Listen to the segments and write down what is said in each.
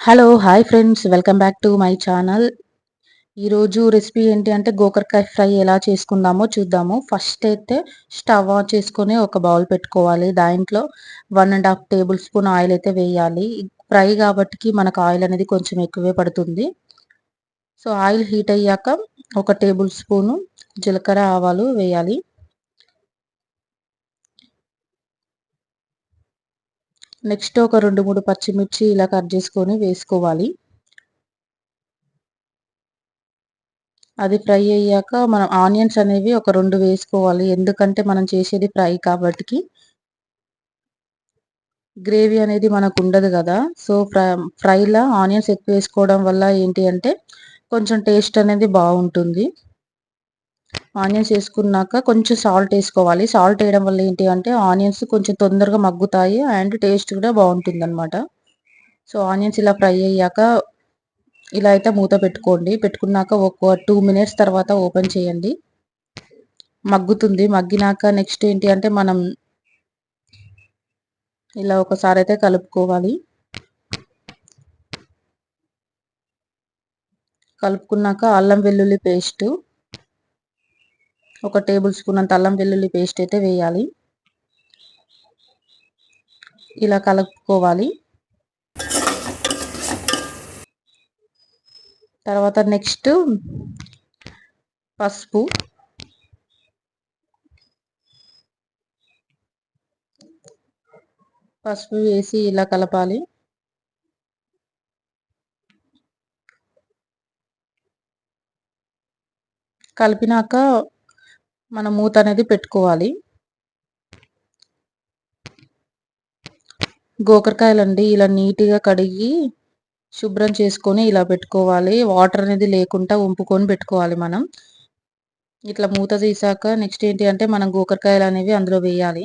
Hello hi friends welcome back to my channel ఈరోజు recipe ఏంటి అంటే గోకరకాయ ఫ్రై ఎలా చేసుకుందామో చూద్దాము. ఫస్ట్ అయితే స్టవ్ ఆన్ చేసుకొని ఒక బౌల్ పెట్టుకోవాలి. దాంట్లో one and half tablespoon oil అయితే వేయాలి. ఫ్రై కాబట్టి మనకు ఆయిల్ అనేది కొంచెం ఎక్కువే పడుతుంది. సో ఆయిల్ హీట్ అయ్యాక ఒక టేబుల్ స్పూను జీలకర్ర ఆవాలు వేయాలి. నెక్స్ట్ ఒక రెండు మూడు పచ్చిమిర్చి ఇలా కట్ చేసుకొని వేసుకోవాలి. అది ఫ్రై అయ్యాక మనం ఆనియన్స్ అనేవి ఒక రెండు వేసుకోవాలి. ఎందుకంటే మనం చేసేది ఫ్రై కాబట్టి గ్రేవీ అనేది మనకు ఉండదు కదా. సో ఫ్రై ఫ్రైలో ఆనియన్స్ ఎక్కువ వేసుకోవడం వల్ల ఏంటి అంటే కొంచెం టేస్ట్ అనేది బాగుంటుంది. ఆనియన్స్ వేసుకున్నాక కొంచెం సాల్ట్ వేసుకోవాలి. సాల్ట్ వేయడం వల్ల ఏంటి అంటే ఆనియన్స్ కొంచెం తొందరగా మగ్గుతాయి అండ్ టేస్ట్ కూడా బాగుంటుంది అనమాట సో ఆనియన్స్ ఇలా ఫ్రై అయ్యాక ఇలా అయితే మూత పెట్టుకోండి. పెట్టుకున్నాక ఒక టూ మినిట్స్ తర్వాత ఓపెన్ చేయండి. మగ్గుతుంది. మగ్గినాక నెక్స్ట్ ఏంటి అంటే మనం ఇలా ఒకసారి అయితే కలుపుకోవాలి. కలుపుకున్నాక అల్లం వెల్లుల్లి పేస్టు ఒక టేబుల్ స్పూన్ అంత అల్లం వెల్లుల్లి పేస్ట్ అయితే వేయాలి. ఇలా కలుపుకోవాలి. తర్వాత నెక్స్ట్ పసుపు. పసుపు వేసి ఇలా కలపాలి. కలిపినాక మనం మూత అనేది పెట్టుకోవాలి. గోకరకాయలండి ఇలా నీట్గా కడిగి శుభ్రం చేసుకొని ఇలా పెట్టుకోవాలి. వాటర్ అనేది లేకుండా ఉంపుకొని పెట్టుకోవాలి మనం. ఇట్లా మూత తీసాక నెక్స్ట్ ఏంటి అంటే మనం గోకరకాయలు అనేవి అందులో వేయాలి.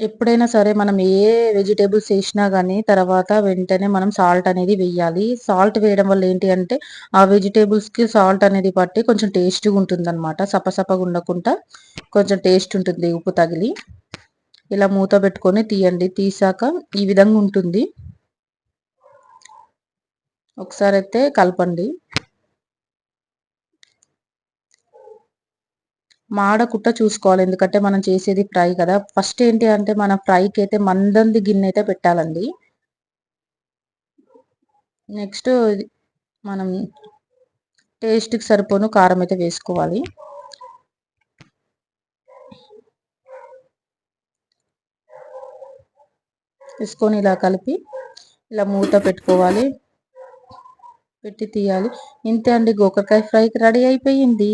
ఎప్పుడైనా సరే మనం ఏ వెజిటేబుల్స్ వేసినా కానీ తర్వాత వెంటనే మనం సాల్ట్ అనేది వేయాలి. సాల్ట్ వేయడం వల్ల ఏంటి అంటే ఆ వెజిటేబుల్స్కి సాల్ట్ అనేది పట్టి కొంచెం టేస్ట్గా ఉంటుంది అనమాట సపసపగా ఉండకుండా కొంచెం టేస్ట్ ఉంటుంది ఉప్పు తగిలి. ఇలా మూత పెట్టుకొని తీయండి. తీసాక ఈ విధంగా ఉంటుంది. ఒకసారి అయితే కలపండి. మాడకుట్ట చూసుకోవాలి. ఎందుకంటే మనం చేసేది ఫ్రై కదా. ఫస్ట్ ఏంటి అంటే మన ఫ్రైకి అయితే మందంది గిన్నె అయితే పెట్టాలండి. నెక్స్ట్ మనం టేస్ట్కి సరిపోను కారం అయితే వేసుకోవాలి. వేసుకొని ఇలా కలిపి ఇలా మూత పెట్టుకోవాలి. పెట్టి తీయాలి. ఇంతే అండి. గోకరకాయ ఫ్రైకి రెడీ అయిపోయింది.